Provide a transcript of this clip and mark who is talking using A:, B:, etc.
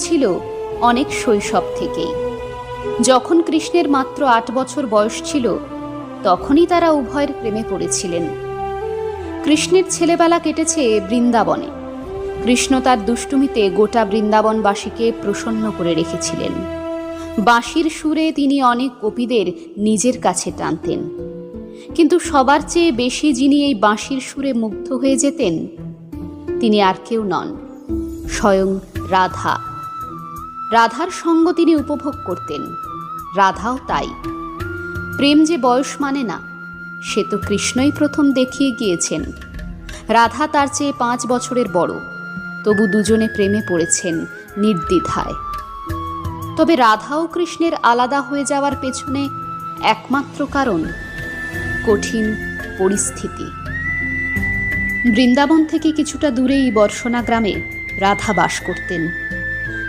A: ছিল অনেক শৈশব থেকেই। যখন কৃষ্ণের মাত্র আট বছর বয়স ছিল, তখনই তারা উভয়ের প্রেমে পড়েছিলেন। কৃষ্ণের ছেলেবেলা কেটেছে বৃন্দাবনে। কৃষ্ণ তার দুষ্টুমিতে গোটা বৃন্দাবনবাসীকে প্রসন্ন করে রেখেছিলেন। বাঁশির সুরে তিনি অনেক গোপীদের নিজের কাছে টানতেন। কিন্তু সবার চেয়ে বেশি যিনি এই বাঁশির সুরে মুগ্ধ হয়ে যেতেন, তিনি আর কেউ নন, স্বয়ং রাধা। রাধার সঙ্গ তিনি উপভোগ করতেন। রাধাও তাই। প্রেম যে বয়স মানে না, সে তো কৃষ্ণই প্রথম দেখিয়ে গিয়েছেন। রাধা তার চেয়ে পাঁচ বছরের বড়, তবু দুজনে প্রেমে পড়েছেন নির্দ্বিধায়। তবে রাধা ও কৃষ্ণের আলাদা হয়ে যাওয়ার পেছনে একমাত্র কারণ, কঠিন পরিস্থিতি। বৃন্দাবন থেকে কিছুটা দূরেই বর্ষণা গ্রামে রাধা বাস করতেন।